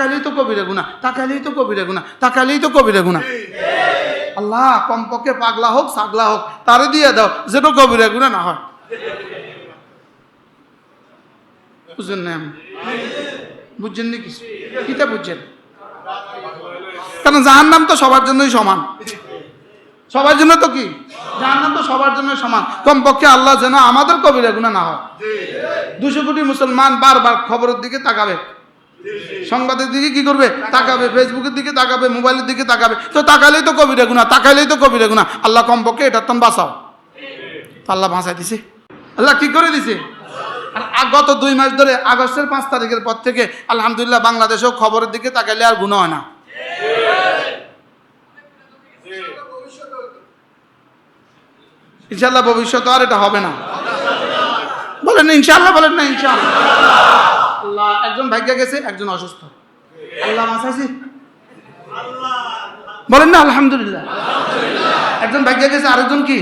তাকাইলেই তো কবিরে গুণা তাকাইলেই তো কবিরে গুণা তাকাইলেই তো কবিরে গুণা আল্লাহ, কমপক্ষে পাগলা হোক সাগলা হোক, তারে দিয়ে দাও, যেন কবিরে গুণা না হয়। বুঝলেন না বুঝছেন নি কিছু? কিটা বুঝছেন কারণ জাহার নাম তো সবার জন্যই সমান। সবার জন্য তো কি? জাহার নাম তো সবার জন্য সমান। কমপক্ষে আল্লাহ যেন আমাদের কবিরা গুণা না হয়। দুশো কোটি মুসলমান বারবার খবরের দিকে তাকাবে। সংবাদের দিকে কি করবে? তাকাবে ফেসবুকের দিকে তাকাবে, মোবাইলের দিকে তাকাবে। তো তাকালেই তো কবিরা গুণা তাকাইলেই তো কবিরা গুণা আল্লাহ কমপক্ষে এটা তো বাঁচাও। আল্লাহ বাঁচাই দিছে। আল্লাহ কি করে দিছে? আর গত দুই মাস ধরে আগস্টের পাঁচ তারিখের পর থেকে আলহামদুলিল্লাহ বাংলাদেশেও খবরের দিকে তাকাইলে আর গুণ হয় না। ইনশাল্লাহ ভবিষ্যতে আর এটা হবে না। বলেন না ইনশাল্লাহ বলেন না ইনশাল্লাহ একজন ভাগ্যা গেছে, একজন অসুস্থ। আল্লাহ মাসাইছি বলেন না, আলহামদুলিল্লাহ। একজন ভাগ্যা গেছে, আরেকজন কি?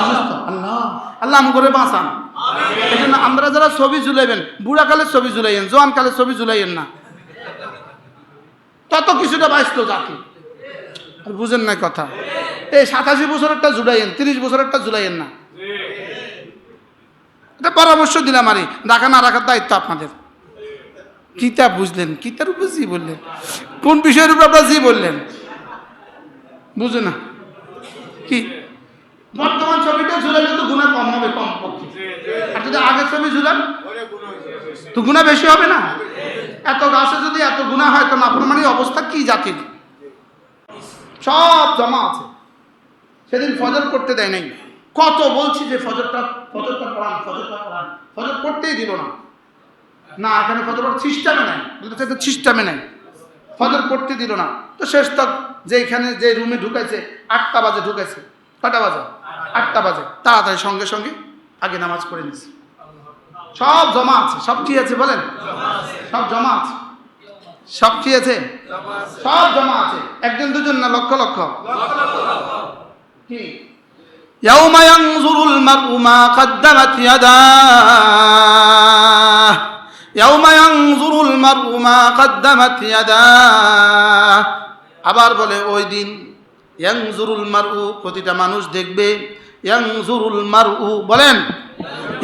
অসুস্থ। আল্লাহ আল্লাহ আম করে বাঁচান। আমরা যারা ছবি ঝুলাইবেন, বুড়া কালের ছবি ঝুলাইয়েন, জোয়ান কালের ছবি ঝুলাইয়েন না। তত কিছুটা বাঁচত জাতি। আর বুঝেন না কথা। এই সাতাশি বছরেরটা জুড়াইয়েন তিরিশ বছরেরটা জুলাইয়েন না। এটা পরামর্শ দিলাম আরে, রাখা না রাখার দায়িত্ব আপনাদের। কিতা বুঝলেন? কিতার উপর জি বললেন। কোন বিষয়ের উপর আপনারা জি বললেন? বুঝে না। কি? বর্তমান ছবিটা ঝুলাইলে তো গুণা কম হবে কম আর যদি আগের ছবি ঝুলান, তো গুণা বেশি হবে না? এত গাছে যদি এত গুণা হয়, তো নাফরমানির অবস্থা কি জাতির? সব জমা আছে। সেদিন ফজর করতে দেয় নাই। কত বলছি যে ফজরটা ফজরটা পড়ান ফজরটা পড়ান। ফজর করতেই দিল না। না এখানে ফজর সিস্টেমে নাই বলতেছে তো সিস্টেমে নাই ফজর করতে দিল না তো শেষ তক যে এখানে যে রুমে ঢুকাইছে আটটা বাজে ঢুকাইছে কটা বাজে আটটা বাজে তাড়াতাড়ি সঙ্গে সঙ্গে আগে নামাজ পড়ে নিছে সব জমা আছে সব কি আছে বলেন সব জমা আছে সব কি আছে সব জমা আছে একজন দুজন না লক্ষ লক্ষ কি يوم ينظر المرء ما قدمت يداه يوم ينظر المرء ما قدمت يداه আবার বলে ওই দিন ইয়াংজুরুল মারউ প্রতিটা মানুষ দেখবে ইয়াংজুরুল মারউ বলেন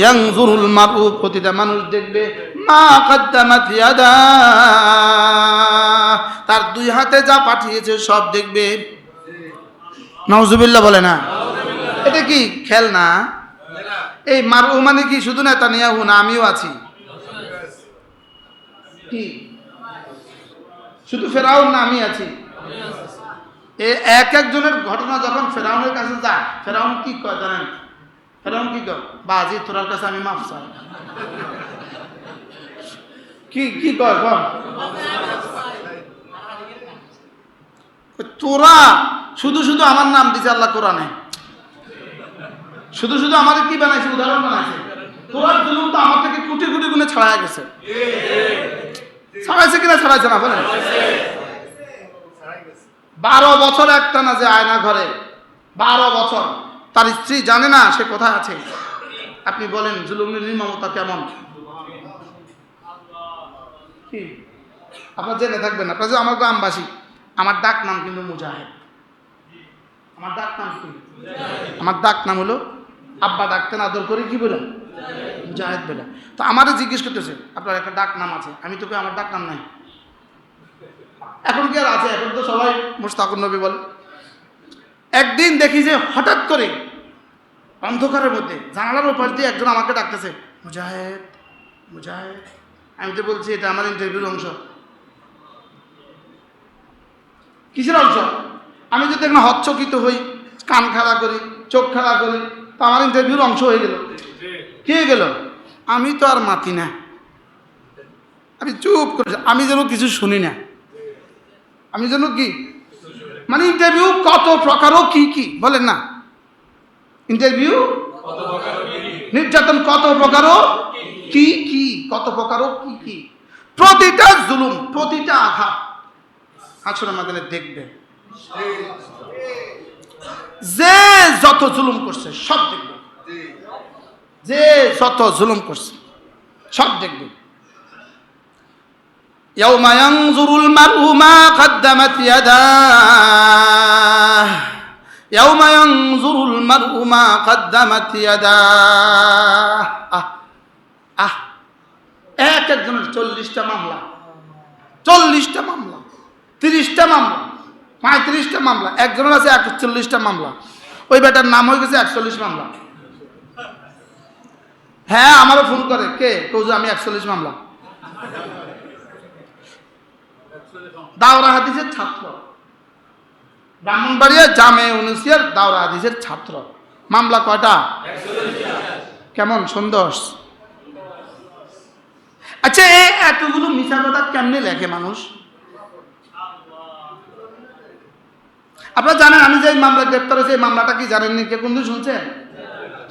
ইয়াংজুরুল মারউ প্রতিটা মানুষ দেখবে মা কদ্দামাত ইয়াদা তার দুই হাতে যা পাঠিয়েছে সব দেখবে নওজুবিল্লাহ বলে না এটা কি খেলনা এই মারু মানে কি শুধু নেতা নিয়াহু না আমিও আছি কি? শুধু ফেরাউন না, আমি আছি। এ এক একজনের ঘটনা যখন ফেরাউনের কাছে যায়, ফেরাউন কি কয় জানেন? ফেরাউন কি কয়? বাজি, তোরার কাছে আমি মাফ চাই। কি কি কয়, কন? তোরা শুধু শুধু আমার নাম দিছে আল্লাহ কোরআনে। শুধু শুধু আমাদের কি বানাইছে? উদাহরণ বানাইছে। তোরা জুলুম তো আমার থেকে কোটি কোটি গুণে ছড়ায় গেছে। ছড়াইছে কিনা ছড়াইছে না, বলেন। বারো বছর একটা না যে আয়না ঘরে, বারো বছর। তার স্ত্রী জানে না সে কোথায় আছে। আপনি বলেন, জুলুমের নির্মমতা কেমন? আপনার জেনে থাকবেন আপনার যে আমার গ্রামবাসী, আমার ডাক নাম কিন্তু মুজাহিদ। আমার ডাক নাম কি? আমার ডাক নাম হলো আব্বা ডাকতেন, আদর করে কি বলে মুজাহিদ বলে। তো আমারও জিজ্ঞেস করতেছে, আপনার একটা ডাক নাম আছে, আমি তোকে আমার ডাক নাম নাই। এখন কি আর আছে? এখন তো সবাই মুস্তাকুর নবী বলে। একদিন দেখি যে হঠাৎ করে অন্ধকারের মধ্যে জানালার ওপাশ দিয়ে একজন আমাকে ডাকতেছে, মুজাহিদ মুজাহিদ। আমি তো বলছি, এটা আমার ইন্টারভিউর অংশ। কিসের অংশ? আমি যদি এখন হচ্ছকিত হই, কান খাড়া করি, চোখ খাড়া করি, তো আমার ইন্টারভিউর অংশ হয়ে গেল। কি গেল? আমি তো আর মাতি না। আমি চুপ করে আমি যেন কিছু শুনি না। আমি যেন কি? মানে ইন্টারভিউ কত প্রকারও কি কি? বলেন না। ইন্টারভিউ নির্যাতন কত প্রকারও কি কি? কত প্রকারও কি কি? প্রতিটা জুলুম, প্রতিটা আঘাত আসলে আমাদের দেখবে। যে যত জুলুম করছে, সব দেখবে। যে যত জুলুম করছে সব দেখবে يوم ينظر المرء ما قدمت يداه يوم ينظر المرء ما قدمت يداه আহ আহ এক একজনের চল্লিশটা মামলা চল্লিশটা মামলা তিরিশটা মামলা পঁয়ত্রিশটা মামলা একজনের আছে একচল্লিশটা মামলা ওই বেটার নাম হয়ে গেছে একচল্লিশ মামলা হ্যাঁ আমারও ফোন করে। কে? কেউ যে আমি একচল্লিশ মামলা। দাওরা হাদিসের ছাত্র। ব্রাহ্মণবাড়িয়া জামে অনুসিয়ার দাওরা হাদিসের ছাত্র। মামলা কয়টা? কেমন? সুন্দর আচ্ছা এ এতগুলো মিশা কথা কেমনে লেখে মানুষ? আপনারা জানেন আমি যে মামলা গ্রেপ্তার হয়েছে, এই মামলাটা কি জানেননি? কে কোনদিন শুনছেন?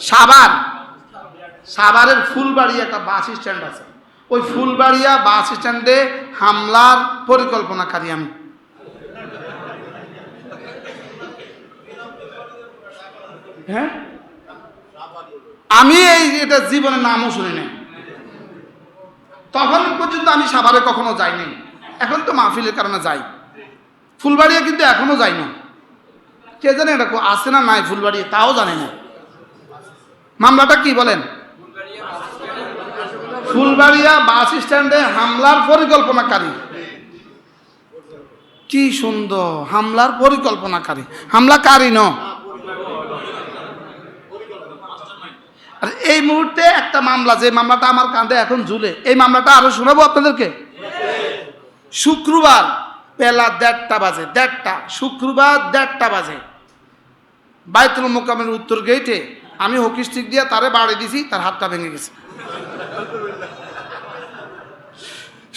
সাবার সাভারের ফুলবাড়ি একটা বাস স্ট্যান্ড আছে। ওই ফুলবাড়িয়া বাস স্ট্যান্ডে হামলার পরিকল্পনাকারী আমি। হ্যাঁ? আমি এই এটা জীবনে নামও শুনি নাই। তখন পর্যন্ত আমি সাভারে কখনো যাইনি। এখন তো মাহফিলের কারণে যাই। ফুলবাড়িয়া কিন্তু এখনও যাই না কে জানে এটা আছে না নাই ফুলবাড়িয়া, তাও জানে না। মামলাটা কি বলেন? ফুলবাড়িয়া বাস স্ট্যান্ডে হামলার পরিকল্পনাকারী। কি সুন্দর, হামলার পরিকল্পনাকারী। হামলাকারী ন? এই মুহূর্তে একটা মামলা, যে মামলাটা আমার কাঁধে এখন ঝুলে, এই মামলাটা আরও শোনাবো আপনাদেরকে? শুক্রবার বেলা দেড়টা বাজে, দেড়টা, শুক্রবার দেড়টা বাজে। বাইতুল মোকামের উত্তর গেটে আমি হকি স্টিক দিয়ে তারে বাড়ি দিছি, তার হাতটা ভেঙে গেছে।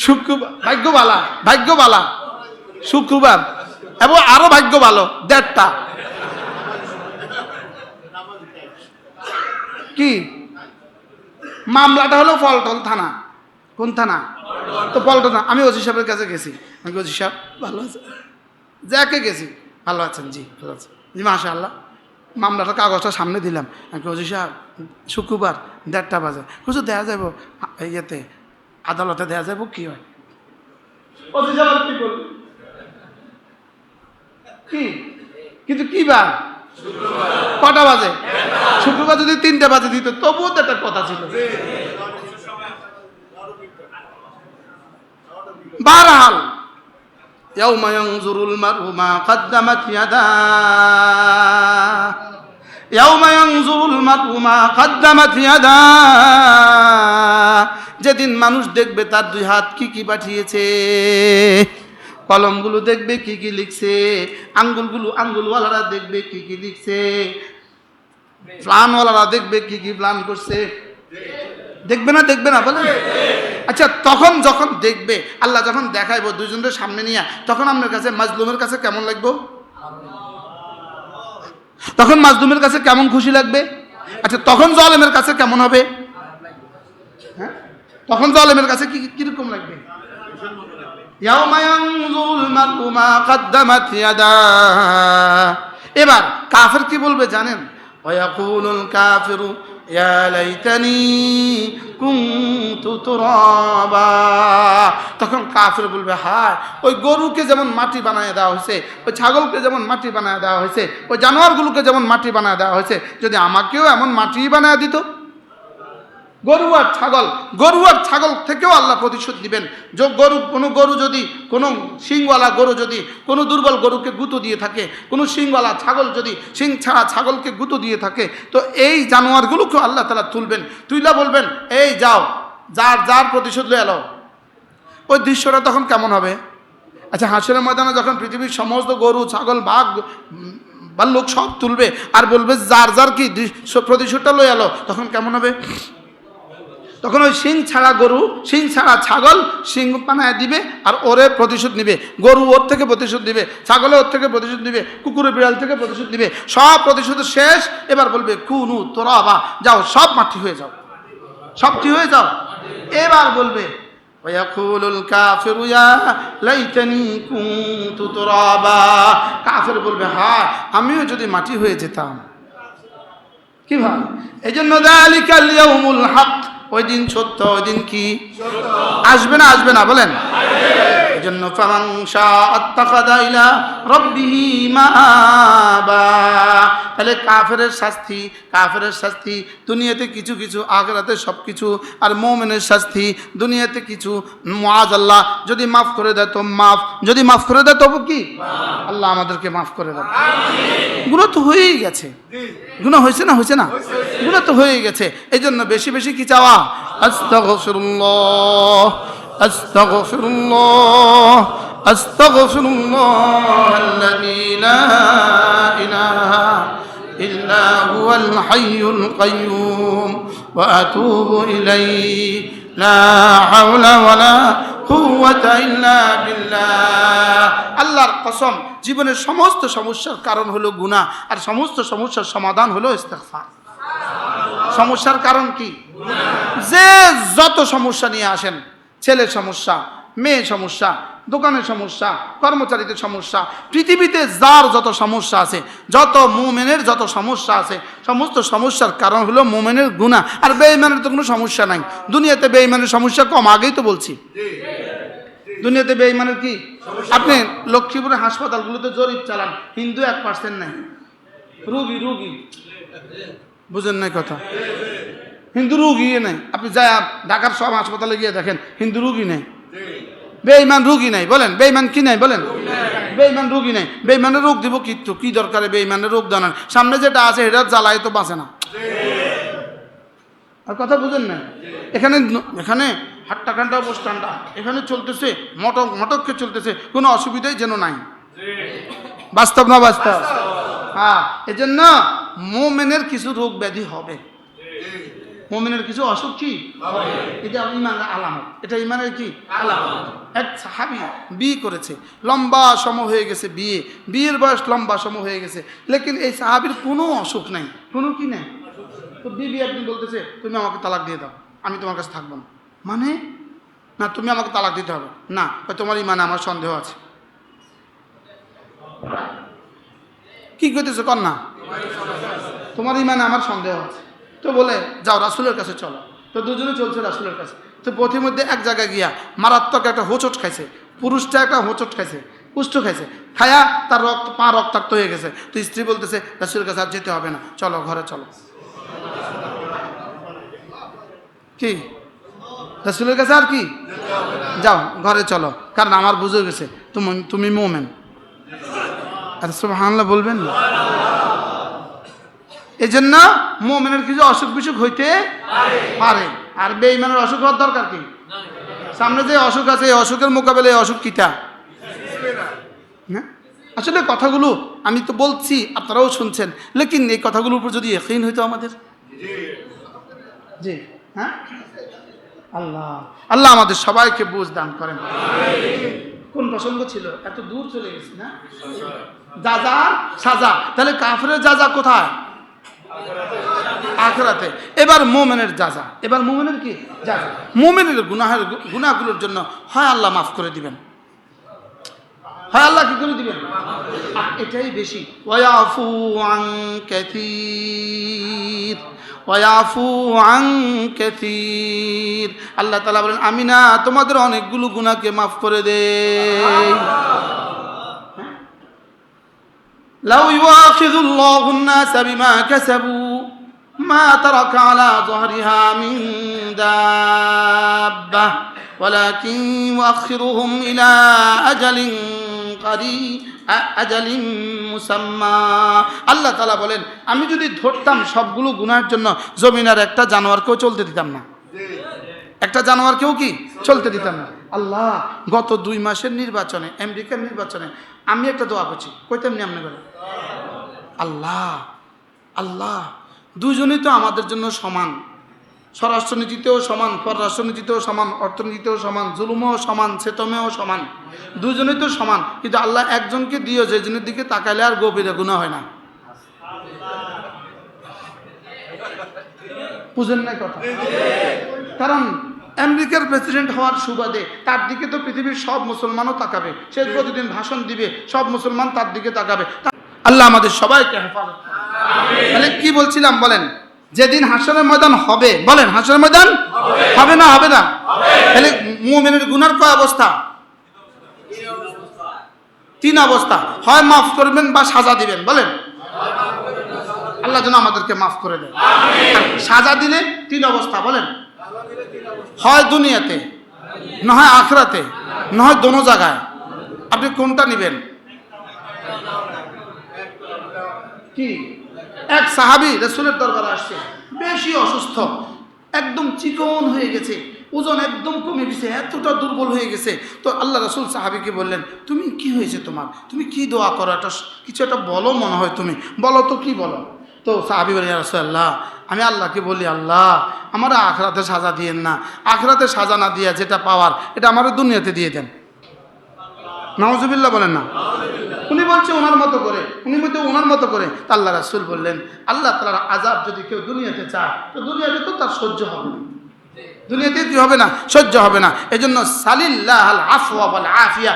শুক্রবার, ভাগ্যবালা ভাগ্যবালা, শুক্রবার, এবং আরও ভাগ্য ভালো দেড়টা। কি? মামলাটা হলো পল্টন থানা। কোন থানা? তো পল্টন থানা। আমি ওসি সাহেবের কাছে গেছি। আমি ওসি সাহেব, ভালো আছে যাকে গেছি, ভালো আছেন, জি, ভালো আছেন। জি মাশা আল্লাহ মামলাটার কাগজটা সামনে দিলাম। আমি ওসি সাহেব, শুক্রবার, দেড়টা বাজে। কিছু দেওয়া যাব ইয়েতে আদালতে দেওয়া যাব কি হয় ওসি সাহেব কি বলবে কি কিন্তু কি বার কটা বাজে শুক্রবার যদি তিনটে বাজে দিত তবুও তো একটা কথা ছিল বারহাল يوم ينظر المرء ما قدمت يداه يوم ينظر المرء ما قدمت يداه যেদিন মানুষ দেখবে তার দুই হাত কি কি পাঠিয়েছে, কলমগুলো দেখবে কি কি লিখছে, আঙ্গুলগুলো আঙ্গুলওয়ালারা দেখবে কি কি লিখছে প্লানওয়ালারা দেখবে কি কি প্ল্যান করছে। দেখবে না দেখবে না বলে আচ্ছা তখন যখন দেখবে, আল্লাহ যখন দেখাইবো দুজনের সামনে নিয়ে, তখন আপনার কাছে মাজলুমের কাছে কেমন লাগবে? তখন মাজলুমের কাছে কেমন খুশি লাগবে? আচ্ছা তখন জলেমের কাছে কেমন হবে? হ্যাঁ? তখন জালেমের কাছে কি, কীরকম লাগবে? এবার কাফের কি বলবে জানেন? তখন কাফের বলবে, হায়, ওই গরুকে যেমন মাটি বানায় দেওয়া হয়েছে, ওই ছাগলকে যেমন মাটি বানায় দেওয়া হয়েছে, ওই জানোয়ারগুলোকে যেমন মাটি বানায় দেওয়া হয়েছে, যদি আমাকেও এমন মাটি বানায় দিত? গরু আর ছাগল, গরু আর ছাগল থেকেও আল্লাহ প্রতিশোধ দিবেন যে গরু, কোনো গরু যদি, কোনো শিংওয়ালা গরু যদি, কোনো দুর্বল গরুকে গুঁতো দিয়ে থাকে, কোনো শিংওয়ালা ছাগল যদি, শিং ছাড়া ছাগলকে গুঁতো দিয়ে থাকে, তো এই জানোয়ারগুলোকেও আল্লাহ তালা তুলবেন। তুইলা বলবেন, এই যাও, যার যার প্রতিশোধ লয়ে এলো। ওই দৃশ্যটা তখন কেমন হবে? আচ্ছা হাসরের ময়দানে যখন পৃথিবীর সমস্ত গরু, ছাগল, বাঘ, বা লোক সব তুলবে আর বলবে, যার যার কি প্রতিশোধটা লয়ে এলো, তখন কেমন হবে? তখন ওই শিং ছাড়া গরু, শিং ছাড়া ছাগল, শিং পানায় দিবে আর ওরে প্রতিশোধ নিবে। গরু ওর থেকে প্রতিশোধ দিবে ছাগলে ওর থেকে প্রতিশোধ নিবে, কুকুরের বিড়াল থেকে প্রতিশোধ নিবে। সব প্রতিশোধ শেষ। এবার বলবে, কুনু তোরা বা, যাও, সব মাটি হয়ে যাও। সব কি হয়ে যাও? এবার বলবে কাফের বলবে হ্যাঁ আমিও যদি মাটি হয়ে যেতাম। কি ভাব? এই জন্য দালিকাল ওই দিন সত্য ওই দিন কি? আসবে না আসবে না বলেন। জন্য তাহলে কাফেরের শাস্তি কাফেরের শাস্তি দুনিয়াতে কিছু কিছু আখরাতে সব কিছু আর মোমেনের শাস্তি দুনিয়াতে কিছু। মাজ আল্লাহ যদি মাফ করে দেয় তো মাফ যদি মাফ করে দেয় তবু কি? আল্লাহ আমাদেরকে মাফ করে দেয় গুণ তো হয়েই গেছে। গুণ হয়েছে না হয়েছে না? গুণ তো হয়ে গেছে। এই জন্য বেশি বেশি কি চাওয়া? আস্তাগফিরুল্লাহ। আল্লাযী লা ইলাহা ইল্লা হুয়াল হাইয়ুল কাইয়্যুম ওয়া আতুবু ইলাইহি, লা হাওলা ওয়ালা কুওয়াতা ইল্লা বিল্লাহ। আল্লাহর কসম, জীবনের সমস্ত সমস্যার কারণ হলো গুনাহ, আর সমস্ত সমস্যার সমাধান হলো ইস্তেগফার। সমস্যার কারণ কি? যে যত সমস্যা নিয়ে আসেন ছেলের সমস্যা মেয়ে সমস্যা দোকানের সমস্যা কর্মচারীদের সমস্যা পৃথিবীতে যার যত সমস্যা আছে যত মোমেনের যত সমস্যা আছে সমস্ত সমস্যার কারণ হলো মোমেনের গুণা আর বেইমানের তো কোনো সমস্যা নাই। দুনিয়াতে বেইমানের সমস্যা কম আগেই তো বলছি। দুনিয়াতে বেইমানের কি? আপনি লক্ষ্মীপুরের হাসপাতালগুলোতে জরিপ চালান হিন্দু এক পার্সেন্ট নাই। রুগী রুগী। বুঝেন নাই কথা? হিন্দু রুগী নেই। আপনি যা ঢাকার সব হাসপাতালে গিয়ে দেখেন হিন্দু রুগী নেই। বেইমান রুগী নাই বলেন। বেইমান কি নাই বলেন? বেইমান রুগী নেই। বেইমানের রোগ দিব কি কিন্তু কি দরকারে বেইমানের রোগ জানান সামনে যেটা আছে এটা জ্বালায় তো বাঁচে না। আর কথা বুঝেন না? এখানে এখানে বস ঠান্ডা এখানে চলতেছে মটক মটককে চলতেছে। কোনো অসুবিধাই যেন নাই। বাস্তব না বাস্তব? হ্যাঁ এজন্য মোমেনের কিছু রোগ ব্যাধি হবে। মোমেনের কিছু অসুখ কি? এটা ইমানের আলামত। এটা ইমানের কি? আলামত। এক সাহাবি বিয়ে করেছে। লম্বা সম হয়ে গেছে বিয়ে। বিয়ের বয়স লম্বা সম হয়ে গেছে। লেকিন এই সাহাবির কোনো অসুখ নাই। কোনো কি নাই? তো বিবি একদিন বলতেছে তুমি আমাকে তালাক দিয়ে দাও। আমি তোমার কাছে থাকব না। মানে? না তুমি আমাকে তালাক দিতে হবে। না তোমার ইমানে আমার সন্দেহ আছে। কি করতেছে কর না তোমার ইমানে আমার সন্দেহ আছে। তো বলে, যাও, রাসুলের কাছে চলো। তো দুজনে চলছে রাসুলের কাছে। তো পথের মধ্যে এক জায়গায় গিয়া মারাত্মক একটা হোঁচট খাইছে। পুরুষটা একটা হোঁচট খাইছে পুষ্ট খাইছে। খায়া তার রক্ত, পা রক্তাক্ত হয়ে গেছে। তো স্ত্রী বলতেছে, রাসুলের কাছে আর যেতে হবে না। চলো, ঘরে চলো। কি? রাসুলের কাছে আর কি? যাও, ঘরে চলো। কারণ আমার বুঝে গেছে, তুমি তুমি মোমেন। আর সব হানলা বলবেন না? এই জন্য মোমেনের কিছু অসুখ বিসুখ হইতে পারে। আর বেইমানের অসুখ হওয়ার দরকার কি? সামনে যে অসুখ আছে, এই অসুখের মোকাবেলায় এই অসুখ কিটা? আসলে কথাগুলো আমি তো বলছি, আপনারাও শুনছেন। লেকিন এই কথাগুলোর উপর যদি একই হইতো আমাদের? জি। হ্যাঁ? আল্লাহ। আল্লাহ আমাদের সবাইকে বুঝ দান করেন। কোন প্রসঙ্গ ছিল? এত দূর চলে গেছি, না? যাজার সাজা। তাহলে কাফের যাজা কোথায়? আখরাতে। এবার মোমেনের যাজা। এবার মোমেনের কি? যাজা। মোমেনের গুনাহের গুনাহগুলোর জন্য হয় আল্লাহ মাফ করে দিবেন। হয় আল্লাহ কি করে দিবেন? এটাই বেশি। ওয়াফু আন কাসীর। ওয়াফু আন কাসীর। আল্লাহ তাআলা বলেন আমি না তোমাদের অনেকগুলো গুনাহকে মাফ করে দেই। لو يواخذ الله الناس بما كسبوا ما ترك على ظهرها من دابة ولكن يؤخرهم إلى أجل قريب أجل مسمى আল্লাহ তালা বলেন আমি যদি ধরতাম সবগুলো গুনার জন্য জমিনার একটা জানোয়ারকেও চলতে দিতাম না একটা জানোয়ারকেও কি চলতে দিতাম না আল্লাহ গত দুই মাসের নির্বাচনে আমেরিকার নির্বাচনে আমি একটা দোয়া করছি। কইতাম নি আপনি বলেন? আল্লাহ আল্লাহ। দুজনেই তো আমাদের জন্য সমান। স্বরাষ্ট্রনীতিতেও সমান, পররাষ্ট্রনীতিতেও সমান, অর্থনীতিতেও সমান, জুলুমেও সমান চেতমেও সমান। দুজনেই তো সমান। কিন্তু আল্লাহ একজনকে দিও যে জনের দিকে তাকাইলে আর গভীরে গুণা হয় না। বুঝেন নাই কথা? কারণ আমেরিকার প্রেসিডেন্ট হওয়ার সুবাদে তার দিকে তো পৃথিবীর সব মুসলমানও তাকাবে। সে প্রতিদিন ভাষণ দিবে সব মুসলমান তার দিকে তাকাবে। আল্লাহ আমাদের সবাইকে হেফাজত তাহলে কি বলছিলাম বলেন? যেদিন হাসনের ময়দান হবে বলেন হাসনের ময়দান হবে। না হবে না? তাহলে মুমিনের গুনার কয় অবস্থা? তিন অবস্থা। হয় মাফ করবেন বা সাজা দিবেন বলেন? আল্লাহ যেন আমাদেরকে মাফ করে দেন। সাজা দিলে তিন অবস্থা বলেন? হয় দুনিয়াতে না হয় আখরাতে না হয় দোনো জায়গায়। আপনি কোনটা নেবেন? কি? এক সাহাবি রসুলের দরবারে আসছে, বেশি অসুস্থ, একদম চিকন হয়ে গেছে, ওজন একদম কমে গেছে, এতটা দুর্বল হয়ে গেছে। তো আল্লাহ রসুল সাহাবিকে বললেন, তুমি কি হয়েছে তোমার? তুমি কি দোয়া করো? একটা কিছু একটা বলো মনে হয় তুমি। বলো তো কি বলো? তো সাহাবি বলি রসুল্লাহ আমি আল্লাহকে বলি, আল্লাহ, আমার আখরাতে সাজা দিয়েন না। আখরাতে সাজা না দিয়ে যেটা পাওয়ার, এটা আমার দুনিয়াতে দিয়ে দেন। নওয়াজুবিল্লাহ বলেন না। উনি বলছে ওনার মতো করে, উনি বলছে ওনার মতো করে। আল্লাহ রাসুল বললেন, আল্লাহ তালার আজাব যদি কেউ দুনিয়াতে চায়, তো দুনিয়াতে তো তার সহ্য হবে না। দুনিয়াতে কি হবে না? সহ্য হবে না। এই জন্য সালিল্লাহ আফওয়া বল আফিয়া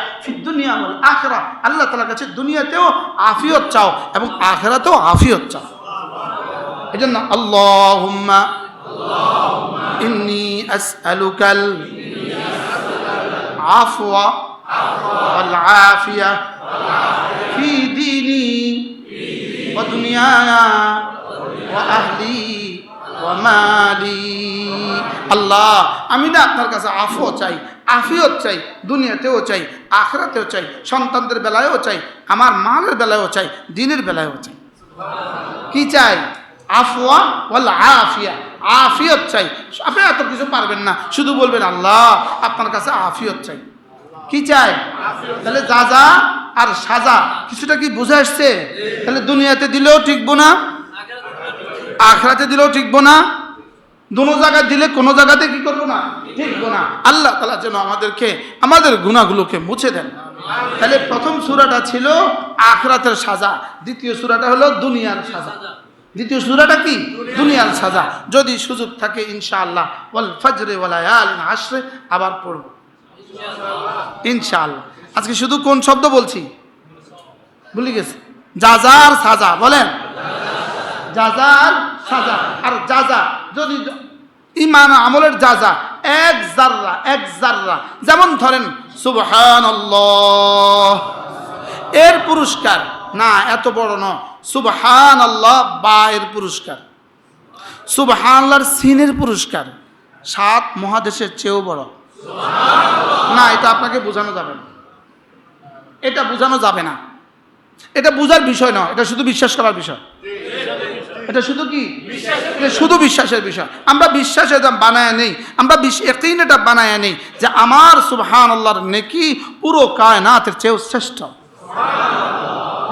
দুনিয়া বল আখরা। আল্লাহ তালার কাছে দুনিয়াতেও আফিয়ত চাও এবং আখরাতেও আফিয়ত চাও। এজন্য আল্লাহুম্মা ইন্নি আসআলুকাল আফওয়া ওয়াল আফিয়া, ফি দীনি, ওয়া দুনিয়ায়া, ওয়া আহলি, ওয়া মালি। আল্লাহ, আমি না আপনার কাছে আফও চাই আফিও চাই, দুনিয়াতেও চাই, আখরাতেও চাই, সন্তানদের বেলায়ও চাই, আমার মালের বেলায়ও চাই, দিনের বেলায়ও চাই। কি চাই? আফওয়া ওয়াল আফিয়া। আফিয়ত চাই। আপনি এত কিছু পারবেন না। শুধু বলবেন আল্লাহ, আপনার কাছে আফিয়ত চাই। কি চাই? তাহলে যা যা আর সাজা। কিছুটা কি বুঝে আসছে? তাহলে দুনিয়াতে দিলেও ঠিকবো না, আখরাতে দিলেও ঠিকবো না। দুনো জায়গায় দিলে কোনো জায়গাতে কি করব না? ঠিকবো না। আল্লাহ তালা যেন আমাদেরকে, আমাদের গুণাগুলোকে মুছে দেন। তাহলে প্রথম সুরাটা ছিল আখরাতের সাজা। দ্বিতীয় সুরাটা হলো দুনিয়ার সাজা। দ্বিতীয় সুরাটা কি? দুনিয়ার সাজা। যদি সুযোগ থাকে, ইনশাআল্লাহ। ওয়াল ফজরে ওয়ালা ইয়ালিন আশরে, আবার পড়ব। ইনশাআল্লাহ। আজকে শুধু কোন শব্দ বলছি? ভুলে গেছি। যাজার সাজা, বলেন। যাজার সাজা। আর যাজা যদি ইমান আমলের যাজা এক জাররা এক জাররা যেমন ধরেন সুবহান এর পুরস্কার না, এত বড় ন সুবহান আল্লাহ বা এর পুরস্কার। সুবহানাল্লাহর সিনের পুরস্কার। সাত মহাদেশের চেয়েও বড়। না, এটা আপনাকে বোঝানো যাবে না। এটা বোঝানো যাবে না। এটা বোঝার বিষয় না এটা শুধু বিশ্বাস করার বিষয়। এটা শুধু কি? এটা শুধু বিশ্বাসের বিষয়। আমরা বিশ্বাস এটা বানায় নেই। আমরা একদিন এটা বানায় নেই যে আমার সুবহান আল্লাহর নেকি পুরো কায়নাতের চেয়েও শ্রেষ্ঠ।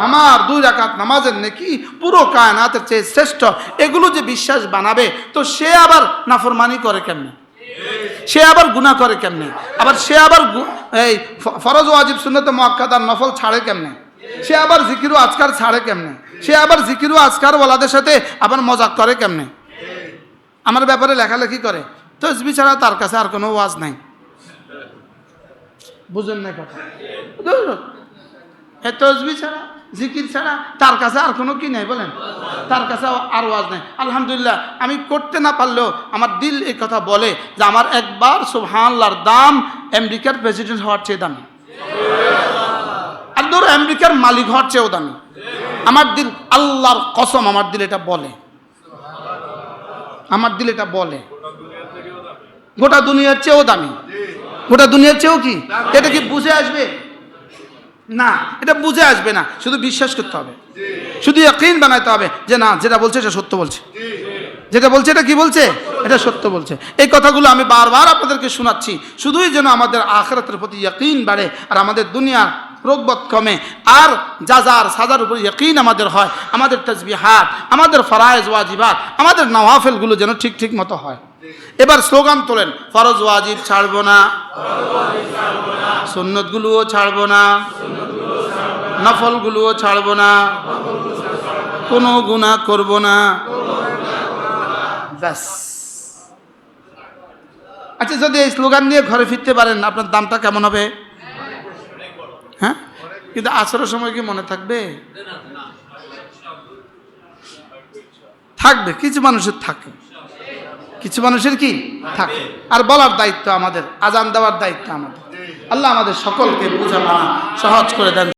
আমার দুই রাকাত নামাজের নেকি পুরো কায়নাতের চেয়ে শ্রেষ্ঠ, এগুলো যে বিশ্বাস বানাবে, তো সে আবার নাফরমানি করে কেমনে? সে আবার গুণা করে কেমনে? আবার সে আবার এই ফরজ ওয়াজিব, সুন্নতে মক্কাদার নফল ছাড়ে কেমনে? সে আবার জিকিরু আজকার ছাড়ে কেমনে? সে আবার জিকিরু আজকার ওয়ালাদের সাথে আবার মজাক করে কেমনে? আমার ব্যাপারে লেখালেখি করে। তসবি ছাড়া তার কাছে আর কোনো ওয়াজ নাই। বুঝেন না কথা। এ তসবি ছাড়া জিকির ছাড়া তার কাছে আর কোনো কি নাই বলেন? তার কাছে আর ওয়াজ নাই। আলহামদুলিল্লাহ, আমি করতে না পারলেও আমার দিল এই কথা বলে যে আমার একবার সুবহানাল্লাহর দাম আমেরিকার প্রেসিডেন্ট হওয়ার চেয়ে দামি। আর ধরো আমেরিকার মালিক হওয়ার চেয়েও দামি। আমার দিল, আল্লাহর কসম আমার দিল এটা বলে। আমার দিল এটা বলে। গোটা দুনিয়ার চেয়েও দামি। গোটা দুনিয়ার চেয়েও কি? এটা কি বুঝে আসবে? না, এটা বুঝে আসবে না। শুধু বিশ্বাস করতে হবে। শুধু ইয়াকিন বানাইতে হবে যে না, যেটা বলছে এটা সত্য বলছে। যেটা বলছে এটা কি বলছে? এটা সত্য বলছে। এই কথাগুলো আমি বারবার আপনাদেরকে শোনাচ্ছি। শুধুই যেন আমাদের আখরাতের প্রতি ইয়াকিন বাড়ে আর আমাদের দুনিয়ার রোগবত কমে। আর যা যার সাজার উপর ইয়াকিন আমাদের হয়, আমাদের তসবিহাত আমাদের ফরায়েজ ওয়াজিবাত, আমাদের নওয়াফেলগুলো যেন ঠিক ঠিক মতো হয়। এবার স্লোগান তোলেন ফরজ ওয়াজিব ছাড়বো না। সুন্নতগুলোও ছাড়বো না। নফলগুলোও ছাড়বো না। কোনো গুণা করব না। আচ্ছা যদি এই স্লোগান নিয়ে ঘরে ফিরতে পারেন, আপনার দামটা কেমন হবে? হ্যাঁ? কিন্তু আসরের সময় কি মনে থাকবে? থাকবে, কিছু মানুষের থাকে। কিছু মানুষের কি? থাকে। আর বলার দায়িত্ব আমাদের, আজান দেওয়ার দায়িত্ব আমাদের। আল্লাহ আমাদের সকলকে বোঝা সহজ করে দেন।